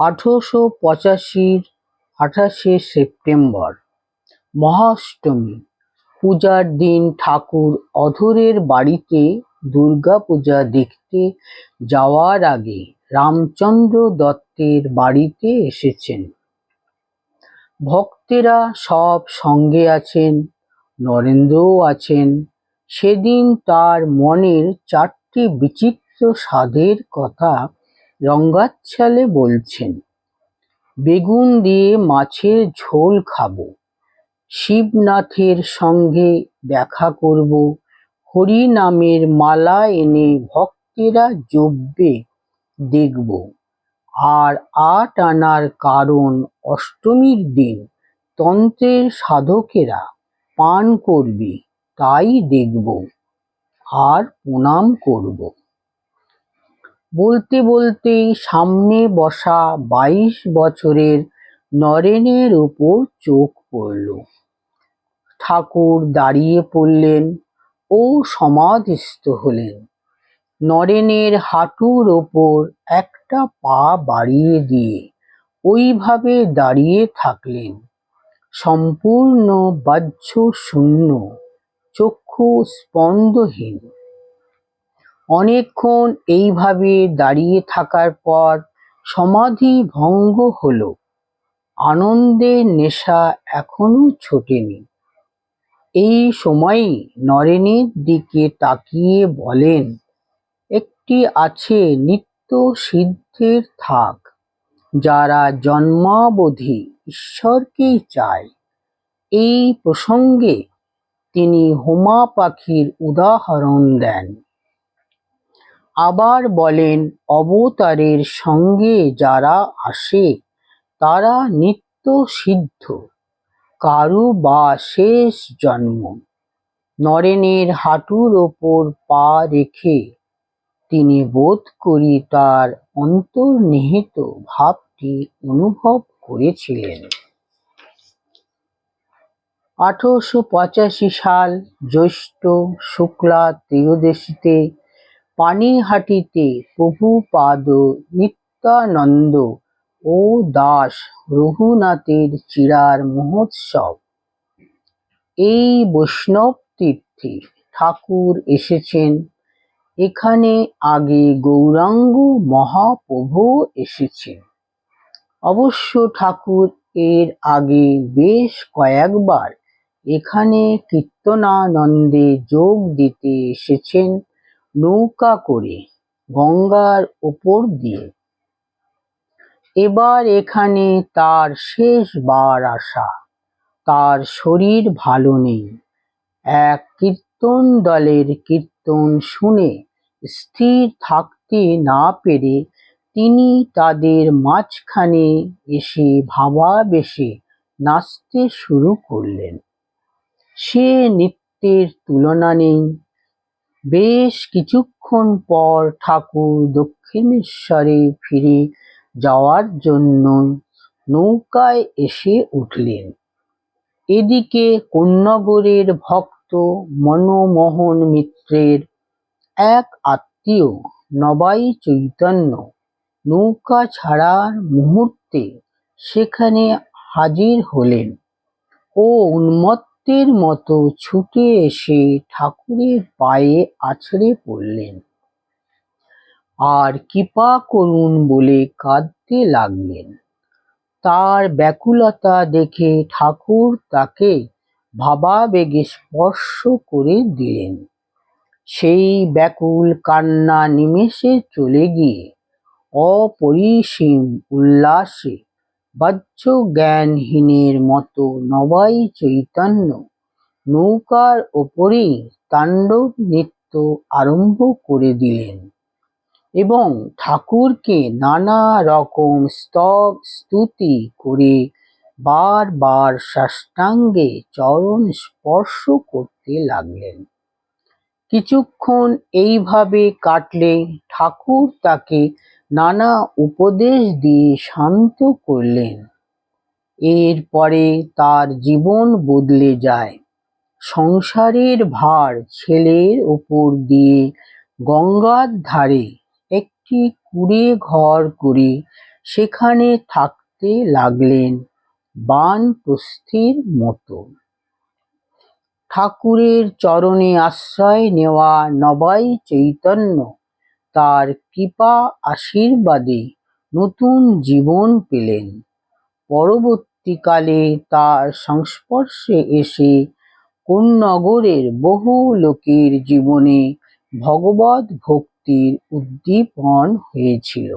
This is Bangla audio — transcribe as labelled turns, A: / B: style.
A: আঠারোশো পঁচাশির আঠাশে সেপ্টেম্বর, মহাষ্টমী। পূজার দিন ঠাকুর অধরের বাড়িতে দুর্গাপূজা দেখতে যাওয়ার আগে রামচন্দ্র দত্তের বাড়িতে এসেছেন। ভক্তেরা সব সঙ্গে আছেন, নরেন্দ্রও আছেন। সেদিন তার মনের চারটি বিচিত্র স্বাদের কথা রঙ্গাচ্ছালে বলছেন, বেগুন দিয়ে মাছের ঝোল খাব, শিবনাথের সঙ্গে দেখা করব, হরি নামের মালা এনে ভক্তেরা জপবে, দেখব। আর আট আনার কারণ অষ্টমীর দিন তন্ত্রের সাধকেরা পান করবে, তাই দেখব। আর প্রণাম করব। বলতে বলতেই সামনে বসা বাইশ বছরের নরেনের উপর চোখ পড়ল। ঠাকুর দাঁড়িয়ে পড়লেন ও সমাধিস্থ হলেন। নরেনের হাঁটুর ওপর একটা পা বাড়িয়ে দিয়ে ওইভাবে দাঁড়িয়ে থাকলেন। সম্পূর্ণ বাহ্য শূন্য চক্ষু স্পন্দহীন। অনেকক্ষণ এইভাবে দাঁড়িয়ে থাকার পর সমাধি ভঙ্গ হল। আনন্দের নেশা এখনও ছোটেনি। এই সময়ই নরেনের দিকে তাকিয়ে বলেন, একটি আছে নিত্য সিদ্ধের থাক, যারা জন্মাবধি ঈশ্বরকেই চায়। এই প্রসঙ্গে তিনি হোমা পাখির উদাহরণ দেন। আবার বলেন, অবতারের সঙ্গে যারা আসে, তারা নিত্য সিদ্ধ। কারু বা শেষ জন্ম। নরেনের হাঁটুর ওপর পা রেখে তিনি বোধ করি তার অন্তর্নিহিত ভাবটি অনুভব করেছিলেন। আঠারোশো পঁচাশি সাল জ্যৈষ্ঠ শুক্লা ত্রয়োদশীতে পানিহাটিতে প্রভুপাদ নিত্যানন্দ। ও দাস রঘুনাথের চিরার মহোৎসব। এই বৈষ্ণব তীর্থে ঠাকুর এসেছেন। এখানে আগে গৌরাঙ্গ মহাপ্রভু এসেছেন। অবশ্য ঠাকুর এর আগে বেশ কয়েকবার এখানে কীর্তনানন্দে যোগ দিতে এসেছেন। নৌকা করে গঙ্গার ওপর দিয়ে। এবার এখানে তার শেষবার আসা। তার শরীর ভালো নেই। এক কীর্তন দলের কীর্তন শুনে স্থির থাকতে না পেরে তিনি তাদের মাঝখানে এসে ভাবাবেশে নাচতে শুরু করলেন। সে নৃত্যের তুলনা নেই। বেশ কিছুক্ষণ পর ঠাকুর দক্ষিণেশ্বরে ফিরে যাওয়ার জন্য নৌকায় এসে উঠলেন। এদিকে কোন্নগরের ভক্ত মনমোহন মিত্রের এক আত্মীয় নবাই চৈতন্য নৌকা ছাড়ার মুহূর্তে সেখানে হাজির হলেন ও উন্মত্তের মতো ছুটে এসে ঠাকুরের পায়ে আছড়ে পড়লেন। আর কৃপা করুন বলে কাঁদতে লাগলেন। তার ব্যাকুলতা দেখে ঠাকুর তাকে ভাবাবেগে স্পর্শ করে দিলেন। সেই ব্যাকুল কান্না নিমেষে চলে গিয়ে অপরিসীম উল্লাসে বাহ্য জ্ঞানহীনের মতো নবাই চৈতন্য নৌকার ওপরেই তাণ্ডব নৃত্য আরম্ভ করে দিলেন এবং ঠাকুরকে নানা রকম স্তব স্তুতি করে বার বার সাষ্টাঙ্গে চরণ স্পর্শ করতে লাগলেন। কিছুক্ষণ এইভাবে কাটলে ঠাকুর তাকে নানা উপদেশ দিয়ে শান্ত করলেন। এরপরে তার জীবন বদলে যায়। সংসারের ভার ছেলের ওপর দিয়ে গঙ্গার ধারে একটি কুড়ে ঘর করে সেখানে থাকতে লাগলেন বানপ্রস্থের মতো। ঠাকুরের চরণে আশ্রয় নেওয়া নবাই চৈতন্য তার কৃপা আশীর্বাদে নতুন জীবন পেলেন। পরবর্তীকালে তার সংস্পর্শে এসে কোন নগরের বহু লোকের জীবনে ভগবত ভক্তির উদ্দীপন হয়েছিল।